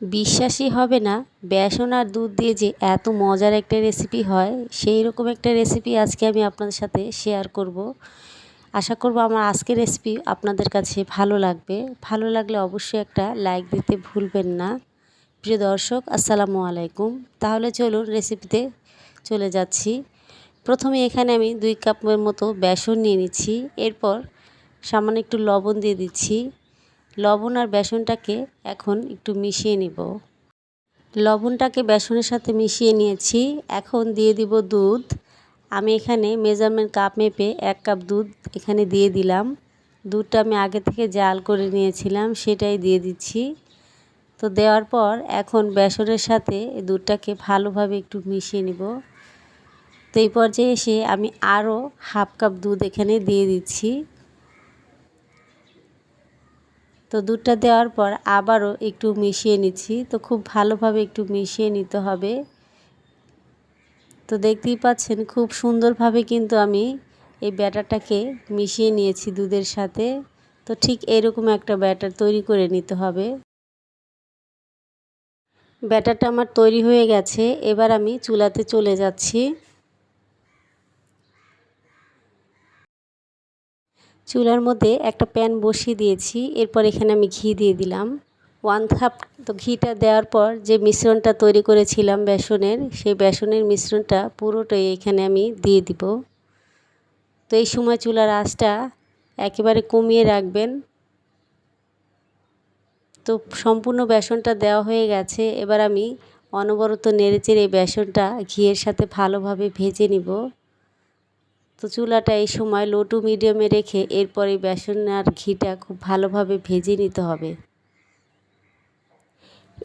বিশ্বাসই হবে না। বেসন আর দুধ দিয়ে যে এত মজার একটা রেসিপি হয়, সেই রকম একটা রেসিপি আজকে আমি আপনাদের সাথে শেয়ার করব। আশা করব আমার আজকের রেসিপি আপনাদের কাছে ভালো লাগবে। ভালো লাগলে অবশ্যই একটা লাইক দিতে ভুলবেন না। প্রিয় দর্শক, আসসালামু আলাইকুম। তাহলে চলুন রেসিপিতে চলে যাচ্ছি। প্রথমে এখানে আমি দুই কাপের মতো বেসন নিয়ে নিচ্ছি। এরপর সামান্য একটু লবণ দিয়ে দিচ্ছি। লবণ আর বেসনটাকে এখন একটু মিশিয়ে নিব। লবণটাকে বেসনের সাথে মিশিয়ে নিয়েছি। এখন দিয়ে দিব দুধ। আমি এখানে মেজারমেন্ট কাপ মেপে এক কাপ দুধ এখানে দিয়ে দিলাম। দুধটা আমি আগে থেকে জাল করে নিয়েছিলাম, সেটাই দিয়ে দিচ্ছি। তো দেওয়ার পর এখন বেসনের সাথে দুধটাকে ভালোভাবে একটু মিশিয়ে নিব। তো এই পর্যায়ে এসে আমি আরও হাফ কাপ দুধ এখানে দিয়ে দিচ্ছি। তো দুধটা দেওয়ার পর আবারও একটু মিশিয়ে নিচ্ছি। তো খুব ভালোভাবে একটু মিশিয়ে নিতে হবে। তো দেখতেই পাচ্ছেন খুব সুন্দরভাবে কিন্তু আমি এই ব্যাটারটাকে মিশিয়ে নিয়েছি দুধের সাথে। তো ঠিক এরকম একটা ব্যাটার তৈরি করে নিতে হবে। ব্যাটারটা আমার তৈরি হয়ে গেছে। এবার আমি চুলাতে চলে যাচ্ছি। চুলার মধ্যে একটা প্যান বসিয়ে দিয়েছি। এরপর এখানে আমি ঘি দিয়ে দিলাম। ওয়ান থাপ তো ঘিটা দেওয়ার পর যে মিশ্রণটা তৈরি করেছিলাম বেসনের, সেই বেসনের মিশ্রণটা পুরোটাই এখানে আমি দিয়ে দিব। তো এই সময় চুলার আঁচটা একেবারে কমিয়ে রাখবেন। তো সম্পূর্ণ বেসনটা দেওয়া হয়ে গেছে। এবার আমি অনবরত নেড়েচেড়ে এই বেসনটা ঘিয়ের সাথে ভালোভাবে ভেজে নিব। তো চুলাটা এই সময় লো টু মিডিয়ামে রেখে এরপরে বেসন আর ঘিটা খুব ভালোভাবে ভেজে নিতে হবে।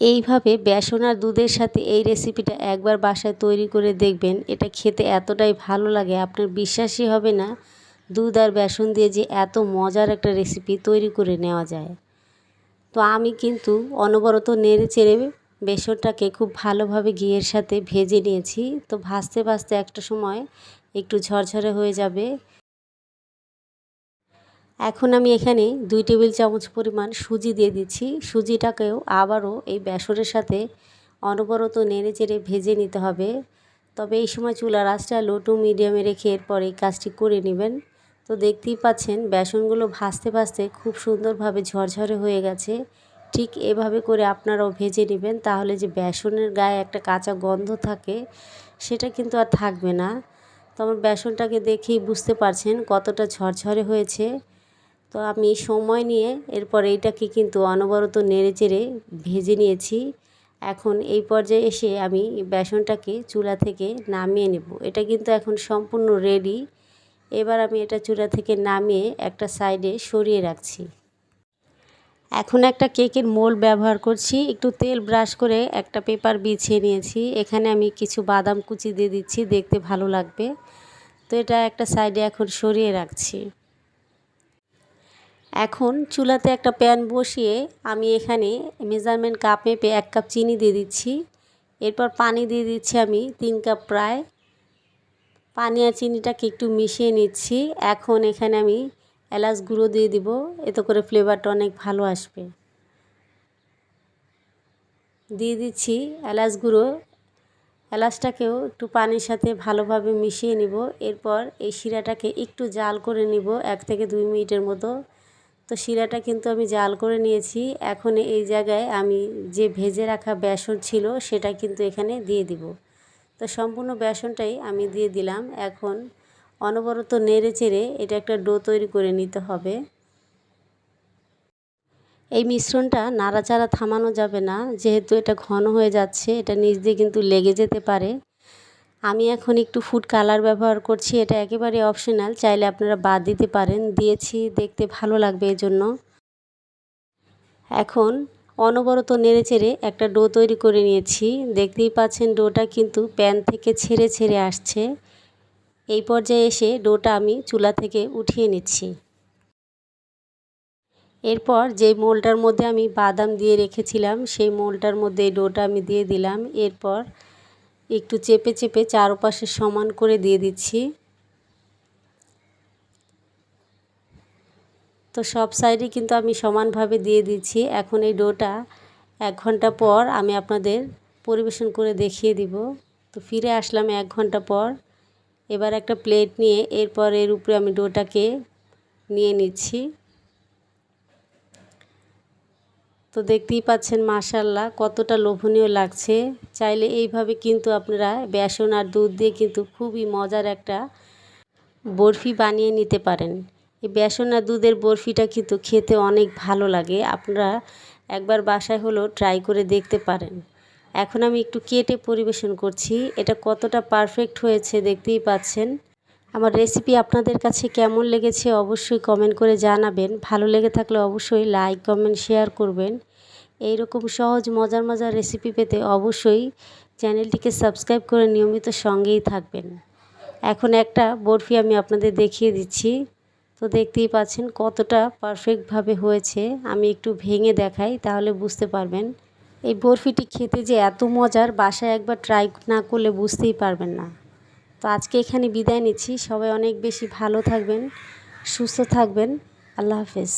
এইভাবে বেসন আর দুধের সাথে এই রেসিপিটা একবার বাসায় তৈরি করে দেখবেন, এটা খেতে এতটাই ভালো লাগে, আপনার বিশ্বাসই হবে না দুধ আর বেসন দিয়ে যে এত মজার একটা রেসিপি তৈরি করে নেওয়া যায়। তো আমি কিন্তু অনবরত নেড়ে চেড়ে বেসনটাকে খুব ভালোভাবে ঘিয়ের সাথে ভেজে নিয়েছি। তো ভাজতে ভাজতে একটা সময় একটু ঝরঝরে হয়ে যাবে। এখন আমি এখানে দুই টেবিল চামচ পরিমাণ সুজি দিয়ে দিচ্ছি। সুজিটাকেও আবারও এই বেসনের সাথে অনবরত নেড়ে চেড়ে ভেজে নিতে হবে। তবে এই সময় চুলার আঁচটা লো টু মিডিয়ামে রেখে এরপর এই কাজটি করে নেবেন। তো দেখতেই পাচ্ছেন, বেসনগুলো ভাজতে ভাজতে খুব সুন্দরভাবে ঝরঝরে হয়ে গেছে। ঠিক এভাবে করে আপনারাও ভেজে নেবেন, তাহলে যে বেসনের গায়ে একটা কাঁচা গন্ধ থাকে, সেটা কিন্তু আর থাকবে না। তো আমার বেসনটাকে দেখেই বুঝতে পারছেন কতটা ঝরঝরে হয়েছে। তো আমি সময় নিয়ে এরপর এইটাকে কিন্তু অনবরত নেড়ে চেড়ে ভেজে নিয়েছি। এখন এই পর্যায়ে এসে আমি বেসনটাকে চুলা থেকে নামিয়ে নেব। এটা কিন্তু এখন সম্পূর্ণ রেডি এবার আমি এটা চুলা থেকে নামিয়ে একটা সাইডে সরিয়ে রাখছি। এখন একটা কেকের মোল ব্যবহার করছি। একটু তেল ব্রাশ করে একটা পেপার বিছিয়ে নিয়েছি। এখানে আমি কিছু বাদাম কুচি দিয়ে দিচ্ছি, দেখতে ভালো লাগবে। তো এটা একটা সাইডে এখন সরিয়ে রাখছি। এখন চুলাতে একটা প্যান বসিয়ে আমি এখানে মেজারমেন্ট কাপ মেপে এক কাপ চিনি দিয়ে দিচ্ছি। এরপর পানি দিয়ে দিচ্ছি আমি তিন কাপ প্রায়। পানি আর চিনিটাকে একটু মিশিয়ে নিচ্ছি। এখন এখানে আমি এলাচ গুঁড়ো দিয়ে দিব, এতে করে ফ্লেভারটা অনেক ভালো আসবে। দিয়ে দিচ্ছি এলাচ গুঁড়ো। এলাচটাকেও একটু পানির সাথে ভালোভাবে মিশিয়ে নিব, এরপর এই শিরাটাকে একটু জাল করে নিব, এক থেকে দুই মিনিটের মতো। তো শিরাটা কিন্তু আমি জাল করে নিয়েছি, এখন এই জায়গায় আমি যে ভেজে রাখা বেসন ছিল সেটা কিন্তু এখানে দিয়ে দিব। তো সম্পূর্ণ বেসনটাই আমি দিয়ে দিলাম, এখন অনবরত নেড়ে চেড়ে এটা একটা ডো তৈরি করে নিতে হবে। এই মিশ্রণটা নাড়াচাড়া থামানো যাবে না, যেহেতু এটা ঘন হয়ে যাচ্ছে, এটা নিচ দিয়ে কিন্তু লেগে যেতে পারে। আমি এখন একটু ফুড কালার ব্যবহার করছি, এটা একেবারে অপশনাল চাইলে আপনারা বাদ দিতে পারেন, দিয়েছি, দেখতে ভালো লাগবে এজন্য। এখন অনবরত নেড়ে চেড়ে একটা ডো তৈরি করে নিয়েছি, দেখতেই পাচ্ছেন ডোটা কিন্তু প্যান থেকে ছেড়ে ছেড়ে আসছে। এই পর্যায়ে এসে ডোটা আমি চুলা থেকে উঠিয়ে নিচ্ছি। এরপর যে মোলটার মধ্যে আমি বাদাম দিয়ে রেখেছিলাম, সেই মোলটার মধ্যে ডোটা আমি দিয়ে দিলাম। এরপর একটু চেপে চেপে চারপাশে সমান করে দিয়ে দিচ্ছি। তো সব সাইডে কিন্তু আমি সমানভাবে দিয়ে দিচ্ছি। এখন এই ডোটা এক ঘণ্টা পর আমি আপনাদের পরিবেশন করে দেখিয়ে দিব। তো ফিরে আসলাম এক ঘণ্টা পর। এবার একটা প্লেট নিয়ে এরপর এর উপরে আমি ডোটাকে নিয়ে নিচ্ছি। তো দেখতেই পাচ্ছেন মাশাল্লাহ কতটা লোভনীয় লাগছে। চাইলে এইভাবে কিন্তু আপনারা বেসন আর দুধ দিয়ে কিন্তু খুবই মজার একটা বরফি বানিয়ে নিতে পারেন। এই বেসন আর দুধের বরফিটা কিন্তু খেতে অনেক ভালো লাগে। আপনারা একবার বাসায় হলো ট্রাই করে দেখতে পারেন। এখন আমি একটু কেটে পরিবেশন করছি। এটা কতটা পারফেক্ট হয়েছে দেখতেই পাচ্ছেন। আমার রেসিপি আপনাদের কাছে কেমন লেগেছে অবশ্যই কমেন্ট করে জানাবেন। ভালো লেগে থাকলে অবশ্যই লাইক কমেন্ট শেয়ার করবেন। এই রকম সহজ, মজার মজার রেসিপি পেতে অবশ্যই চ্যানেলটিকে সাবস্ক্রাইব করে নিয়মিত সঙ্গেই থাকবেন। এখন একটা বরফি আমি আপনাদের দেখিয়ে দিচ্ছি। তো দেখতেই পাচ্ছেন কতটা পারফেক্টভাবে হয়েছে। আমি একটু ভেঙে দেখাই, তাহলে বুঝতে পারবেন। এই বরফিটি খেতে যে এত মজার, বাসায় একবার ট্রাই না করলে বুঝতেই পারবেন না। তো আজকে এখানে বিদায় নিচ্ছি। সবাই অনেক বেশি ভালো থাকবেন, সুস্থ থাকবেন। আল্লাহ হাফেজ।